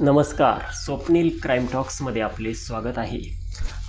नमस्कार. स्वप्नील क्राईम टॉक्समध्ये आपले स्वागत आहे.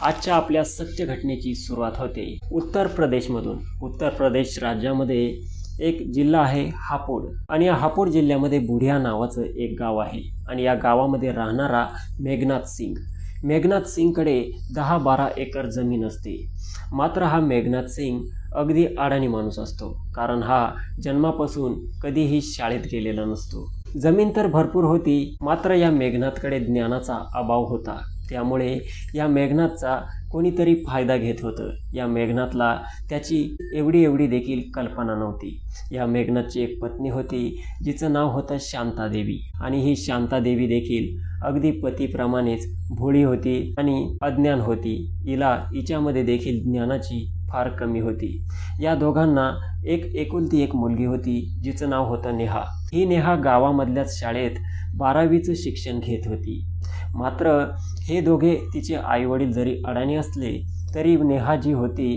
आजच्या आपल्या सत्य घटनेची सुरुवात होते. उत्तर प्रदेशमधून. उत्तर प्रदेश राज्यामध्ये एक जिल्हा आहे हापूड आणि या हापूड जिल्ह्यामध्ये बुढ्या नावाचं एक गाव आहे आणि या गावामध्ये राहणारा मेघनाथ सिंग. मेघनाथ सिंगकडे दहा बारा एकर जमीन असते. मात्र हा मेघनाथ सिंग अगदी अडाणी माणूस असतो. कारण हा जन्मापासून कधीही शाळेत गेलेला नसतो. जमीन तर भरपूर होती मात्र या मेघनाथकडे ज्ञानाचा अभाव होता. त्यामुळे या मेघनाथचा कोणीतरी फायदा घेत होतं. या मेघनाथला त्याची एवढी एवढी देखील कल्पना नव्हती. या मेघनाथची एक पत्नी होती जिचं नाव होतं शांतादेवी. आणि ही शांतादेवी देखील अगदी पतीप्रमाणेच भोळी होती आणि अज्ञान होती. हिला हिच्यामध्ये देखील ज्ञानाची फार कमी होती. या दोघांना एक एकुलती एक मुलगी होती जिचं नाव होतं नेहा. ही नेहा गावामधल्याच शाळेत बारावीचं शिक्षण घेत होती. मात्र हे दोघे तिचे आईवडील जरी अडाणी असले तरी नेहा जी होती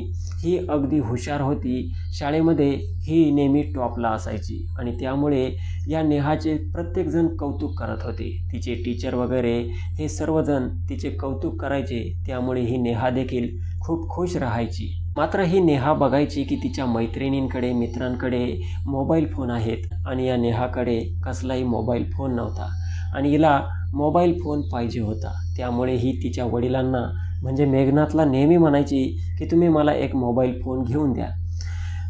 ही अगदी हुशार होती. शाळेमध्ये ही नेहमी टॉपला असायची आणि त्यामुळे या नेहाचे प्रत्येकजण कौतुक करत होते. तिचे टीचर वगैरे हे सर्वजण तिचे कौतुक करायचे त्यामुळे ही नेहा देखील खूप खुश राहायची. मात्र ही नेहा बघायची की तिच्या मैत्रिणींकडे मित्रांकडे मोबाईल फोन आहेत आणि या नेहाकडे कसलाही मोबाईल फोन नव्हता. आणि हिला मोबाईल फोन पाहिजे होता. त्यामुळे ही तिच्या वडिलांना म्हणजे मेघनाथला नेहमी म्हणायची की तुम्ही मला एक मोबाईल फोन घेऊन द्या.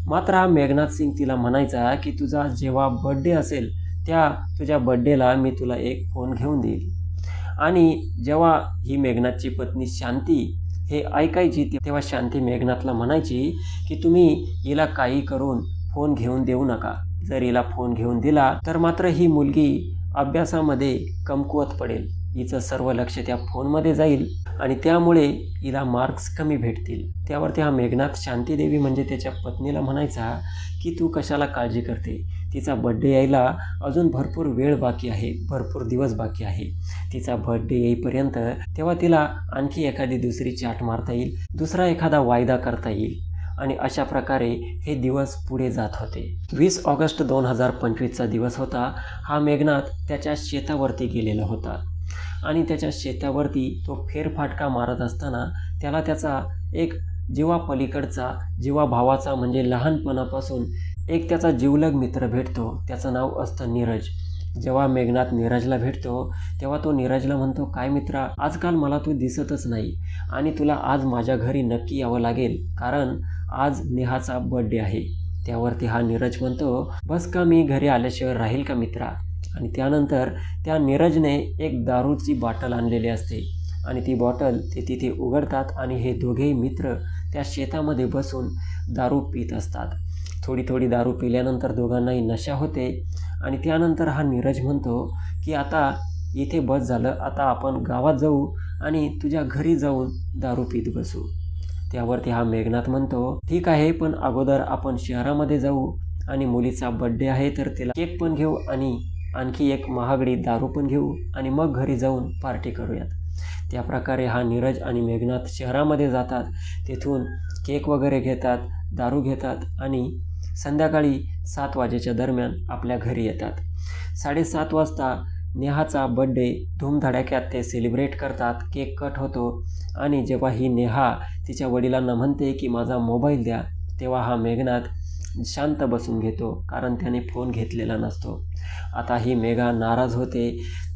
मात्र हा मेघनाथ सिंग तिला म्हणायचा की तुझा जेव्हा बड्डे असेल त्या तुझ्या बड्डेला मी तुला एक फोन घेऊन देईल. आणि जेव्हा ही मेघनाथची पत्नी शांती हे ऐकायची तेव्हा शांती मेघनाथला म्हणायची की तुम्ही हिला काही करून फोन घेऊन देऊ नका. जर हिला फोन घेऊन दिला तर मात्र ही मुलगी अभ्यासामध्ये कमकुवत पडेल. हिचं सर्व लक्ष त्या फोनमध्ये जाईल आणि त्यामुळे हिला मार्क्स कमी भेटतील. त्यावरती हा मेघनाथ शांतीदेवी म्हणजे त्याच्या पत्नीला म्हणायचा की तू कशाला काळजी करते? तिचा बड्डे यायला अजून भरपूर वेळ बाकी आहे भरपूर दिवस बाकी आहे. तिचा बड्डे येईपर्यंत तेव्हा तिला आणखी एखादी दुसरी चाट मारता येईल दुसरा एखादा वायदा करता येईल आणि अशा प्रकारे हे दिवस पुढे जात होते. वीस ऑगस्ट दोन हजार पंचवीसचा दिवस होता. हा मेघनाथ त्याच्या शेतावरती गेलेला होता आणि त्याच्या शेतावरती तो फेरफाटका मारत असताना त्याला त्याचा एक जीवा पलीकडचा भावाचा म्हणजे लहानपणापासून एक त्याचा जीवलग मित्र भेटतो त्याचं नाव असतं नीरज. जेव्हा मेघनाथ नीरजला भेटतो तेव्हा तो नीरजला म्हणतो काय मित्रा आजकाल मला तू दिसतच नाही आणि तुला आज माझ्या घरी नक्की यावं लागेल कारण आज नेहाचा बर्थडे आहे. त्यावरती हा नीरज म्हणतो बस का मी घरी आल्याशिवाय राहील का मित्रा? आणि त्यानंतर त्या नीरजने एक दारूची बॉटल आणलेली असते आणि ती बॉटल ते तिथे उघडतात आणि हे दोघेही मित्र त्या शेतामध्ये बसून दारू पित असतात. थोडी थोडी दारू पिल्यानंतर दोघांनाही नशा होते. आणि त्यानंतर हा नीरज म्हणतो की आता इथे बस झालं. आता आपण गावात जाऊ आणि तुझ्या घरी जाऊन दारू पीत बसू. त्यावरती हा मेघनाथ म्हणतो ठीक आहे पण अगोदर आपण शहरामध्ये जाऊ आणि मुलीचा बड्डे आहे तर तिला केक पण घेऊ आणि आणखी एक महागडी दारू पण घेऊ आणि मग घरी जाऊन पार्टी करूयात. त्या प्रकारे हा नीरज आणि मेघनाथ शहरामध्ये जातात. तेथून केक वगैरे घेतात दारू घेतात आणि संध्याकाळी सात वाजेच्या दरम्यान आपल्या घरी येतात. साडेसात वाजता नेहाचा बड्डे धूमधडाक्यात ते सेलिब्रेट करतात. केक कट होतो आणि जेव्हा ही नेहा तिच्या वडिलांना म्हणते की माझा मोबाईल द्या तेव्हा हा मेघनाथ शांत बसून घेतो कारण त्याने फोन घेतलेला नसतो. आता ही मेघा नाराज होते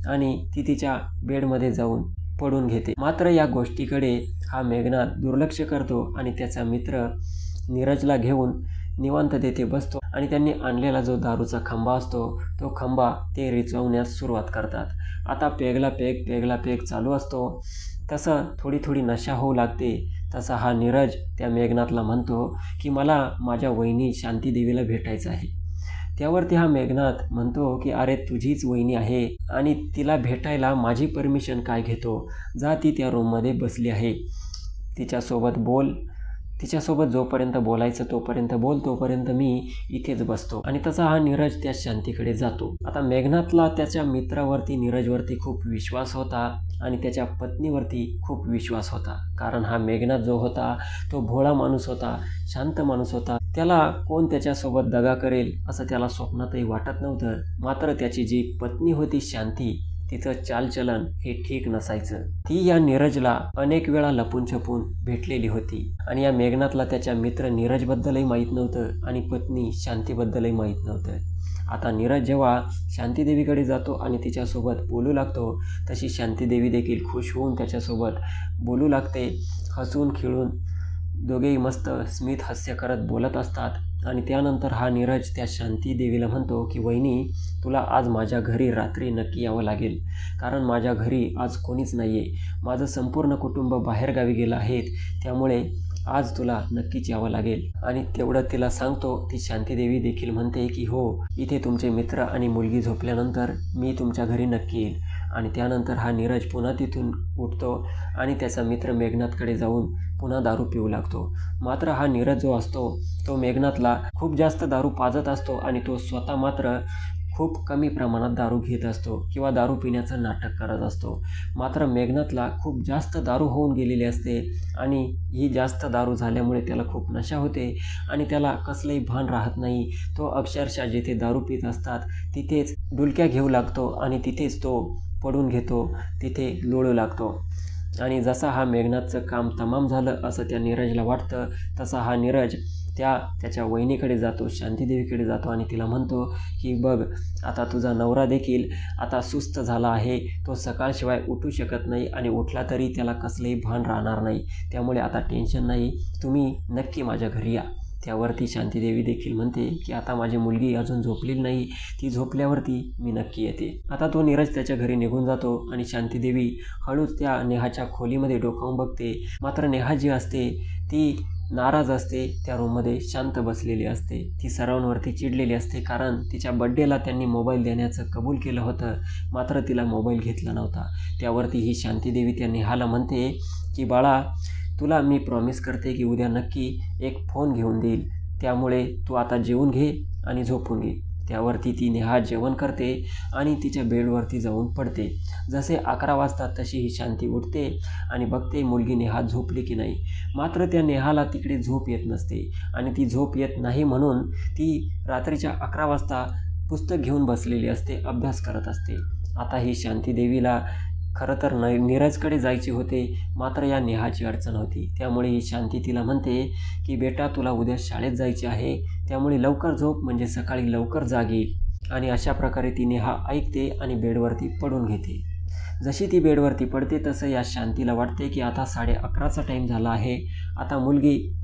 आणि ती तिच्या बेडमध्ये जाऊन पडून घेते. मात्र या गोष्टीकडे हा मेघनाथ दुर्लक्ष करतो आणि त्याचा मित्र नीरजला घेऊन निवांत तेथे बसतो आणि त्यांनी आणलेला जो दारूचा खंबा असतो तो खंबा ते रिचवण्यास सुरुवात करतात. आता पेगला पेग पेगला पेग चालू असतो. तसं थोडी थोडी नशा होऊ लागते. तसा हा नीरज त्या मेघनाथला म्हणतो की मला माझ्या वहिनी शांतीदेवीला भेटायचं आहे. त्यावरती हा मेघनाथ म्हणतो की अरे तुझीच वहिनी आहे आणि तिला भेटायला माझी परमिशन काय घेतो? जा ती त्या रूममध्ये बसली आहे. तिच्यासोबत बोल. तिच्यासोबत जोपर्यंत बोलायचं तोपर्यंत बोल तोपर्यंत मी इथेच बसतो. आणि तसा हा नीरज त्या शांतीकडे जातो. आता मेघनाथला त्याच्या मित्रावरती नीरजवरती खूप विश्वास होता आणि त्याच्या पत्नीवरती खूप विश्वास होता. कारण हा मेघनाथ जो होता तो भोळा माणूस होता शांत माणूस होता. त्याला कोण त्याच्यासोबत दगा करेल असं त्याला स्वप्नातही वाटत नव्हतं. मात्र त्याची जी पत्नी होती शांती तिचं चालचलन हे ठीक नसायचं. ती या नीरजला अनेक वेळा लपून छपून भेटलेली होती. आणि या मेघनाथला त्याच्या मित्र नीरजबद्दलही माहीत नव्हतं आणि पत्नी शांतीबद्दलही माहीत नव्हतं. आता नीरज जेव्हा शांतीदेवीकडे जातो आणि तिच्यासोबत बोलू लागतो तशी शांतीदेवी देखील खुश होऊन त्याच्यासोबत बोलू लागते हसून खिळून दोघेही मस्त स्मित हास्य करत बोलत असतात. आणि त्यानंतर हा नीरज त्या शांती देवीला म्हणतो की वहिनी तुला आज माझ्या घरी रात्री नक्की यावं लागेल. कारण माझ्या घरी आज कोणीच नाही आहे माझं संपूर्ण कुटुंब बाहेरगावी गेलं आहेत. त्यामुळे आज तुला नक्कीच यावं लागेल. आणि तेवढं तिला सांगतो. ती शांतीदेवी देखील म्हणते की हो इथे तुमचे मित्र आणि मुलगी झोपल्यानंतर मी तुमच्या घरी नक्की येईल. आणि त्यानंतर हा नीरज पुन्हा तिथून उठतो आणि त्याचा मित्र मेघनाथकडे जाऊन पुन्हा दारू पिऊ लागतो. मात्र हा नीरज जो असतो तो मेघनाथला खूप जास्त दारू पाजत असतो आणि तो स्वतः मात्र खूप कमी प्रमाणात दारू घेत असतो किंवा दारू पिण्याचं नाटक करत असतो. मात्र मेघनाथला खूप जास्त दारू होऊन गेलेली असते आणि ही जास्त दारू झाल्यामुळे त्याला खूप नशा होते आणि त्याला कसलंही भान राहत नाही. तो अक्षरशः जिथे दारू पित असतात तिथेच डुलक्या घेऊ लागतो आणि तिथेच तो पडून घेतो तिथे लोळू लागतो. आणि जसा हा मेघनाथचं काम तमाम झालं असं त्या नीरजला वाटतं तसा हा नीरज त्या त्याच्या वहिनीकडे जातो शांतीदेवीकडे जातो आणि तिला म्हणतो की बघ आता तुझा नवरा देखील आता सुस्त झाला आहे. तो सकाळशिवाय उठू शकत नाही आणि उठला तरी त्याला कसलंही भान राहणार नाही. त्यामुळे आता टेन्शन नाही. तुम्ही नक्की माझ्या घरी या. त्यावरती शांतीदेवी देखील म्हणते की आता माझी मुलगी अजून झोपलेली नाही ती झोपल्यावरती मी नक्की येते. आता तो नीरज त्याच्या घरी निघून जातो आणि शांतीदेवी हळूच त्या नेहाच्या खोलीमध्ये डोकावून बघते. मात्र नेहा जी असते ती नाराज असते त्या रूममध्ये शांत बसलेली असते. ती सर्वांवरती चिडलेली असते कारण तिच्या बड्डेला त्यांनी मोबाईल देण्याचं कबूल केलं होतं. मात्र तिला मोबाईल घेतला नव्हता. त्यावरती ही शांतीदेवी त्या नेहाला म्हणते की बाळा तुला मी प्रॉमिस करते की उद्या नक्की एक फोन घेऊन देईल. त्यामुळे तू आता जेवून घे आणि झोपून घे. त्यावरती ती नेहा जेवण करते आणि तिच्या बेडवरती जाऊन पडते. जसे अकरा वाजता तशी ही शांती उठते आणि बघते मुलगी नेहा झोपली की नाही. मात्र त्या नेहाला तिकडे झोप येत नसते आणि ती झोप येत नाही म्हणून ती रात्रीच्या अकरा वाजता पुस्तक घेऊन बसलेली असते अभ्यास करत असते. आता ही शांती देवीला खरं तर न नीरजकडे जायचे होते मात्र या नेहाची अडचण होती. त्यामुळे ही शांती तिला म्हणते की बेटा तुला उद्या शाळेत जायचे आहे. त्यामुळे लवकर झोप म्हणजे सकाळी लवकर जागी. आणि अशा प्रकारे ती नेहा ऐकते आणि बेडवरती पडून घेते. जशी ती बेडवरती पडते तसं या शांतीला वाटते की आता साडे अकराचा टाईम झाला आहे. आता मुलगी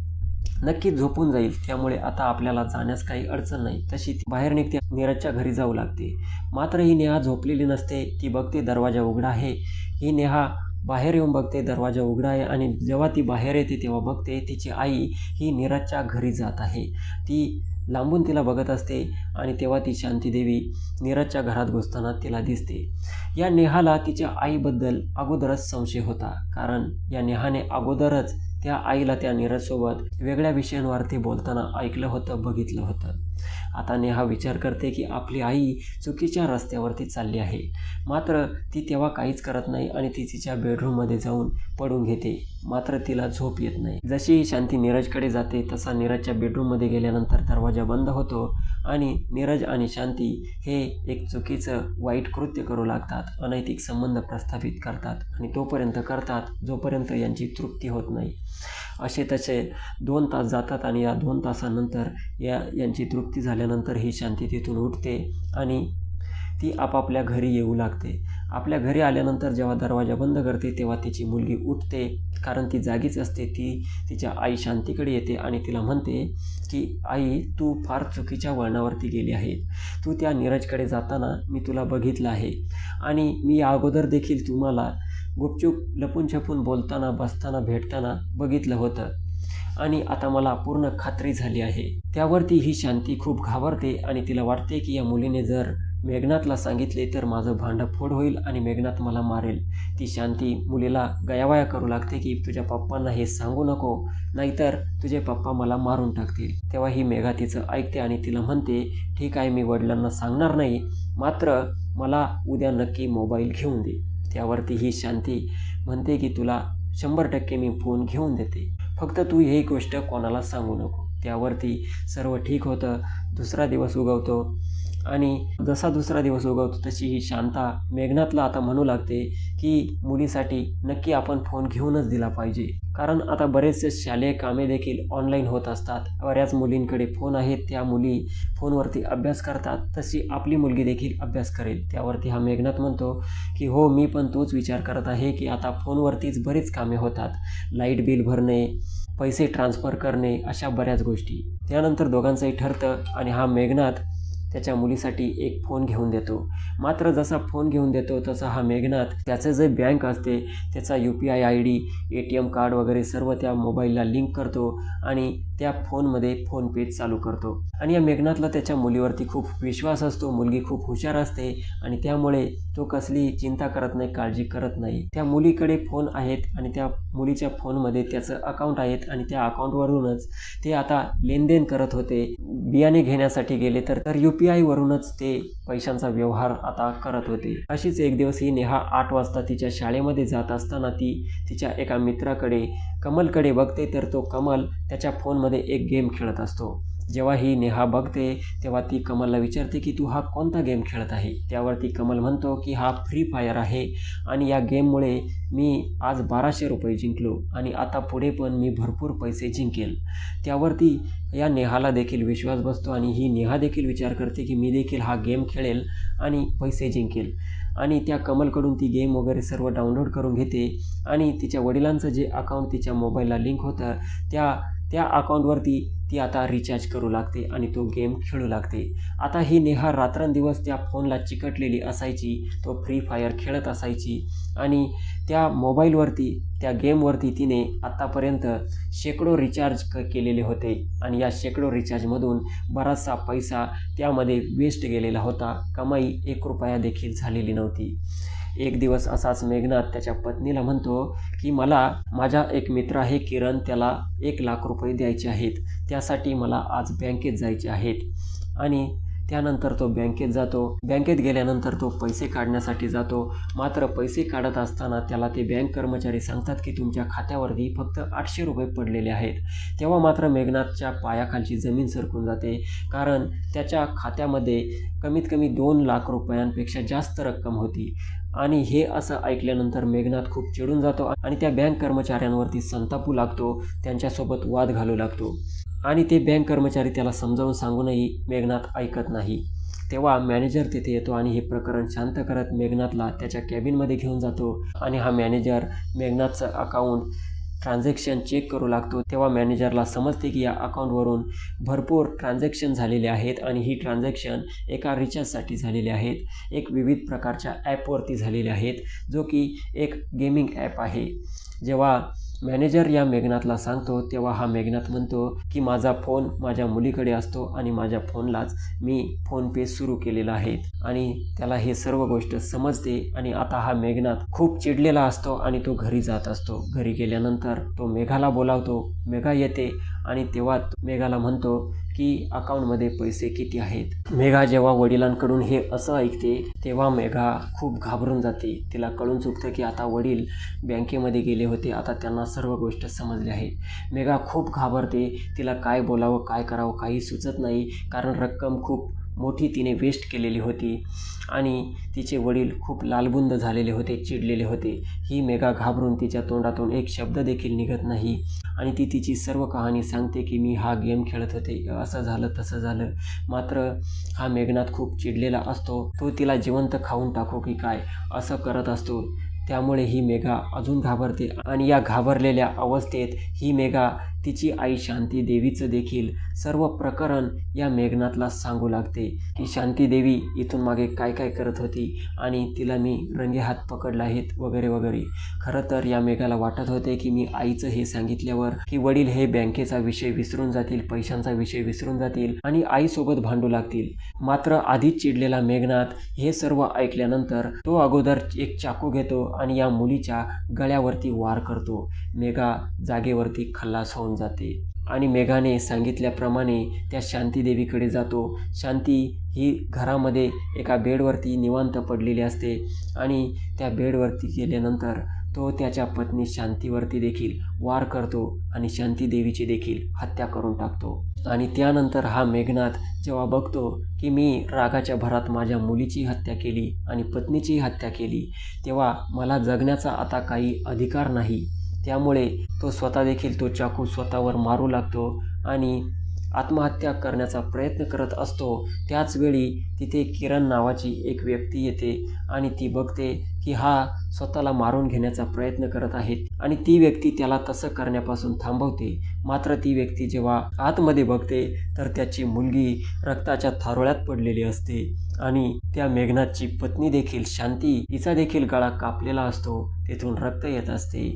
नक्कीच झोपून जाईल. त्यामुळे आता आपल्याला जाण्यास काही अडचण नाही. तशी ती बाहेर निघते. नीरजच्या घरी जाऊ लागते. मात्र ही नेहा झोपलेली नसते. ती बघते दरवाजा उघडा आहे. ही नेहा बाहेर येऊन बघते. दरवाजा उघडा आहे आणि जेव्हा ती बाहेर येते तेव्हा बघते तिची आई ही नीरजच्या घरी जात आहे. ती लांबून तिला बघत असते आणि तेव्हा ती शांतीदेवी नीरजच्या घरात घुसताना तिला दिसते. या नेहाला तिच्या आईबद्दल अगोदरच संशय होता. कारण या नेहाने अगोदरच त्या आईला त्या नीरजसोबत वेगळ्या विषयांवरती बोलताना ऐकलं होतं बघितलं होतं. आता नेहा विचार करते की आपली आई चुकीच्या रस्त्यावरती चालली आहे. मात्र ती तेव्हा काहीच करत नाही आणि ती तिच्या बेडरूममध्ये जाऊन पडून घेते. मात्र तिला झोप येत नाही. जशी शांती नीरजकडे जाते तसा नीरजच्या बेडरूममध्ये गेल्यानंतर दरवाजा बंद होतो आणि नीरज आणि शांती हे एक चुकीचं वाईट कृत्य करू लागतात अनैतिक संबंध प्रस्थापित करतात आणि तोपर्यंत करतात जोपर्यंत यांची तृप्ती होत नाही. असे तसे दोन तास जातात आणि या दोन तासानंतर या यांची तृप्ती झाल्यानंतर ही शांती तिथून उठते आणि ती आपापल्या घरी येऊ लागते. आपल्या घरी आल्यानंतर जेव्हा दरवाजा बंद करते तेव्हा तिची मुलगी उठते. कारण ती जागीच असते. ती तिच्या आई शांतीकडे येते आणि तिला म्हणते की आई तू फार चुकीच्या वळणावरती गेली आहे. तू त्या नीरजकडे जाताना मी तुला बघितलं आहे आणि मी अगोदर देखील तुम्हाला गुपचूप लपून छपून बोलताना बसताना भेटताना बघितलं होतं. आणि आता मला पूर्ण खात्री झाली आहे. त्यावरती ही शांती खूप घाबरते आणि तिला वाटते की या मुलीने जर मेघनाथला सांगितले तर माझं भांडं फोड होईल आणि मेघनाथ मला मारेल. ती शांती मुलीला गयावया करू लागते की तुझ्या पप्पांना हे सांगू नको नाहीतर तुझे पप्पा मला मारून टाकतील. तेव्हा ही मेघा तिचं ऐकते आणि तिला म्हणते ठीक आहे मी वडिलांना सांगणार नाही मात्र मला उद्या नक्की मोबाईल घेऊन दे. त्यावरती ही शांती म्हणते की तुला शंभर टक्के मी फोन घेऊन देते. फक्त तू ही गोष्ट कोणाला सांगू नको. त्यावरती सर्व ठीक होतं. दुसरा दिवस उगवतो. आणि जसा दुसरा दिवस उगवतो तशी ही शांता मेघनाथला आता म्हणू लागते की मुलीसाठी नक्की आपण फोन घेऊनच दिला पाहिजे. कारण आता बरेचसे शालेय कामे देखील ऑनलाईन होत असतात. बऱ्याच मुलींकडे फोन आहेत त्या मुली फोनवरती अभ्यास करतात. तशी आपली मुलगी देखील अभ्यास करेल. त्यावरती हा मेघनाथ म्हणतो की हो मी पण तोच विचार करत आहे की आता फोनवरतीच बरीच कामे होतात. लाइट बिल भरणे पैसे ट्रान्सफर करणे अशा बऱ्याच गोष्टी. त्यानंतर दोघांचंही ठरतं आणि हा मेघनाथ त्याच्या मुलीसाठी एक फोन घेऊन देतो. मात्र जसा फोन घेऊन देतो तसा हा मेघनाथ त्याचं जे बँक असते त्याचा U P I I D A T M card वगैरे सर्व त्या मोबाईलला लिंक करतो आणि त्या फोनमध्ये फोनपे चालू करतो. आणि या मेघनाथला त्याच्या मुलीवरती खूप विश्वास असतो मुलगी खूप हुशार असते आणि त्यामुळे तो कसली चिंता करत नाही काळजी करत नाही. त्या मुलीकडे फोन आहेत आणि त्या मुलीच्या फोनमध्ये त्याचं अकाउंट आहेत आणि त्या अकाउंटवरूनच ते आता लेनदेन करत होते. बियाणे घेण्यासाठी गेले तर तर यू पी आयवरूनच ते पैशांचा व्यवहार आता करत होते. अशीच एक दिवस ही नेहा आठ वाजता तिच्या शाळेमध्ये जात असताना ती तिच्या एका मित्राकडे कमलकडे बघते तर तो कमल त्याच्या फोनमध्ये एक गेम खेळत असतो. जेव्हा ही नेहा बघते तेव्हा ती कमलला विचारते की तू हा कोणता गेम खेळत आहे? त्यावरती कमल म्हणतो की हा फ्री फायर आहे. आणि या गेममुळे मी आज बाराशे रुपये जिंकलो आणि आता पुढे पण मी भरपूर पैसे जिंकेल. त्यावरती या नेहाला देखील विश्वास बसतो आणि ही नेहा देखील विचार करते की मी देखील हा गेम खेळेल आणि पैसे जिंकेल. आणि त्या कमलकडून ती गेम वगैरे सर्व डाउनलोड करून घेते. आणि तिच्या वडिलांचं जे अकाउंट तिच्या मोबाईलला लिंक होतं त्या त्या अकाउंटवरती ती आता रिचार्ज करू लागते आणि तो गेम खेळू लागते. आता ही नेहा रात्रंदिवस त्या फोनला चिकटलेली असायची तो फ्री फायर खेळत असायची आणि त्या मोबाईलवरती त्या गेमवरती तिने आत्तापर्यंत शेकडो रिचार्ज क केलेले होते आणि या शेकडो रिचार्जमधून बराचसा पैसा त्यामध्ये वेस्ट गेलेला होता. कमाई एक रुपया देखील झालेली नव्हती. एक दिवस असाच मेघनाथ त्याच्या पत्नीला म्हणतो की मला माझा एक मित्र आहे किरण त्याला एक लाख रुपये द्यायचे आहेत. त्यासाठी मला आज बँकेत जायचे आहेत. आणि त्यानंतर तो बँकेत जातो. बँकेत गेल्यानंतर तो पैसे काढण्यासाठी जातो. मात्र पैसे काढत असताना त्याला ते बँक कर्मचारी सांगतात की तुमच्या खात्यावरती फक्त आठशे रुपये पडलेले आहेत. तेव्हा मात्र मेघनाथच्या पायाखालची जमीन सरकून जाते. कारण त्याच्या खात्यामध्ये कमीत कमी दोन लाख रुपयांपेक्षा जास्त रक्कम होती. आणि हे असं ऐकल्यानंतर मेघनाथ खूप चिडून जातो आणि त्या बँक कर्मचाऱ्यांवरती संतापू लागतो त्यांच्यासोबत वाद घालू लागतो. आणि ते बँक कर्मचारी त्याला समजावून सांगूनही मेघनाथ ऐकत नाही. तेव्हा मॅनेजर तिथे येतो आणि हे प्रकरण शांत करत मेघनाथला त्याच्या कॅबिनमध्ये घेऊन जातो. आणि हा मॅनेजर मेघनाथचं अकाउंट ट्रान्झॅक्शन चेक करू लागतो तेव्हा मॅनेजरला समजते की या अकाउंटवरून भरपूर ट्रान्झॅक्शन झालेले आहेत आणि ही ट्रान्झॅक्शन एका रिचार्जसाठी झालेले आहेत. एक विविध प्रकारच्या ॲपवरती झालेले आहेत जो की एक गेमिंग ॲप आहे. जेव्हा मॅनेजर या मेघनाथला सांगतो तेव्हा हा मेघनाथ म्हणतो की माझा फोन माझ्या मुलीकडे असतो आणि माझ्या फोनलाच मी फोनपे सुरू केलेला आहे. आणि त्याला हे सर्व गोष्ट समजते आणि आता हा मेघनाथ खूप चिडलेला असतो आणि तो घरी जात असतो. घरी गेल्यानंतर तो मेघाला बोलावतो मेघा येते आणि तेव्हा मेघाला म्हणतो की अकाउंटमध्ये पैसे किती आहेत? मेघा जेव्हा वडिलांकडून हे असं ऐकते तेव्हा मेघा खूप घाबरून जाते. तिला कळून चुकतं की आता वडील बँकेमध्ये गेले होते. आता त्यांना सर्व गोष्ट समजली आहे. मेघा खूप घाबरते. तिला काय बोलावं काय करावं काही सुचत नाही. कारण रक्कम खूप मोठी तिने वेस्ट केलेली होती आणि तिचे वडील खूप लालबुंद झालेले होते चिडलेले होते. ही मेघा घाबरून तिच्या तोंडातून एक शब्द देखील निघत नाही आणि ती तिची सर्व कहाणी सांगते की मी हा गेम खेळत होते. असं झालं तसं झालं. मात्र हा मेघनाथ खूप चिडलेला असतो. तो तिला जिवंत खाऊन टाको की काय? असं करत असतो. त्यामुळे ही मेघा अजून घाबरते आणि या घाबरलेल्या अवस्थेत ही मेघा तिची आई शांती देवीचं देखील सर्व प्रकरण या मेघनाथला सांगू लागते. की शांती देवी इथून मागे काय काय करत होती आणि तिला मी रंगे हात पकडला आहेत वगैरे वगैरे. खरं तर या मेघाला वाटत होते की मी आईचं हे सांगितल्यावर की वडील हे बँकेचा विषय विसरून जातील पैशांचा विषय विसरून जातील आणि आईसोबत भांडू लागतील. मात्र आधीच चिडलेला मेघनाथ हे सर्व ऐकल्यानंतर तो अगोदर एक चाकू घेतो आणि या मुलीच्या गळ्यावरती वार करतो. मेघा जागेवरती खल्लास होऊन जाते आणि मेघाने सांगितल्याप्रमाणे त्या शांतीदेवीकडे जातो. शांती ही घरामध्ये एका बेडवरती निवांत पडलेली असते आणि त्या बेडवरती गेल्यानंतर तो त्याच्या पत्नी शांतीवरती देखील वार करतो आणि शांतीदेवीची देखील हत्या करून टाकतो. आणि त्यानंतर हा मेघनाथ जेव्हा बघतो की मी रागाच्या भरात माझ्या मुलीची हत्या केली आणि पत्नीची हत्या केली तेव्हा मला जगण्याचा आता काही अधिकार नाही. त्यामुळे तो स्वतः देखील तो चाकू स्वतःवर मारू लागतो आणि आत्महत्या करण्याचा प्रयत्न करत असतो. त्याचवेळी तिथे किरण नावाची एक व्यक्ती येते आणि ती बघते की हा स्वतःला मारून घेण्याचा प्रयत्न करत आहेत आणि ती व्यक्ती त्याला तसं करण्यापासून थांबवते. मात्र ती व्यक्ती जेव्हा आतमध्ये बघते तर त्याची मुलगी रक्ताच्या थारोळ्यात पडलेली असते आणि त्या मेघनाथची पत्नी देखील शांती हिचा देखील गळा कापलेला असतो. तेथून रक्त येत असते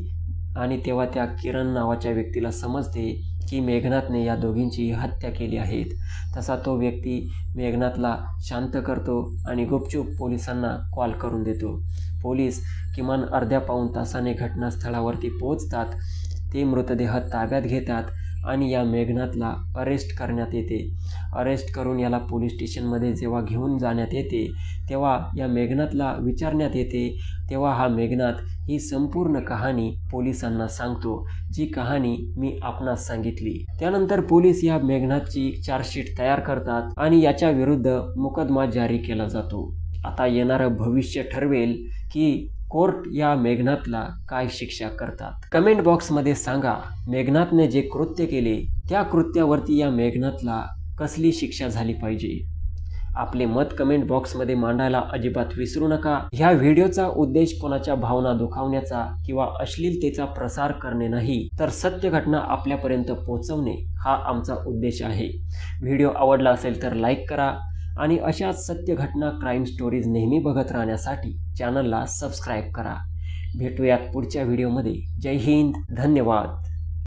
आणि तेव्हा त्या किरण नावाच्या व्यक्तीला समजते की मेघनाथने या दोघींची हत्या केली आहेत. तसा तो व्यक्ती मेघनाथला शांत करतो आणि गुपचूप पोलिसांना कॉल करून देतो. पोलीस किमान अर्ध्या पाऊण तासाने घटनास्थळावरती पोहोचतात. ते मृतदेह ताब्यात घेतात आणि या मेघनाथला अरेस्ट करण्यात येते. अरेस्ट करून याला पोलीस स्टेशनमध्ये जेव्हा घेऊन जाण्यात येते तेव्हा या मेघनाथला विचारण्यात येते तेव्हा हा मेघनाथ ही संपूर्ण कहाणी पोलिसांना सांगतो जी कहाणी मी आपणास सांगितली. त्यानंतर पोलीस या मेघनाथची चार्जशीट तयार करतात आणि याच्या विरुद्ध मुकदमा जारी केला जातो. आता येणारं भविष्य ठरवेल की कोर्ट या मेघनाथला काय शिक्षा करतात. कमेंट बॉक्समध्ये सांगा मेघनाथने जे कृत्य केले त्या कृत्यावरती या मेघनाथला कसली शिक्षा झाली पाहिजे? आपले मत कमेंट बॉक्समध्ये मांडायला अजिबात विसरू नका. ह्या व्हिडिओचा उद्देश कोणाच्या भावना दुखावण्याचा किंवा अश्लीलतेचा प्रसार करणे नाही तर सत्य घटना आपल्यापर्यंत पोहोचवणे हा आमचा उद्देश आहे. व्हिडिओ आवडला असेल तर लाईक करा आणि अशाच सत्य घटना क्राईम स्टोरीज नेहमी बघत राहण्यासाठी चॅनलला सबस्क्राईब करा. भेटूयात पुढच्या व्हिडिओमध्ये जय हिंद धन्यवाद.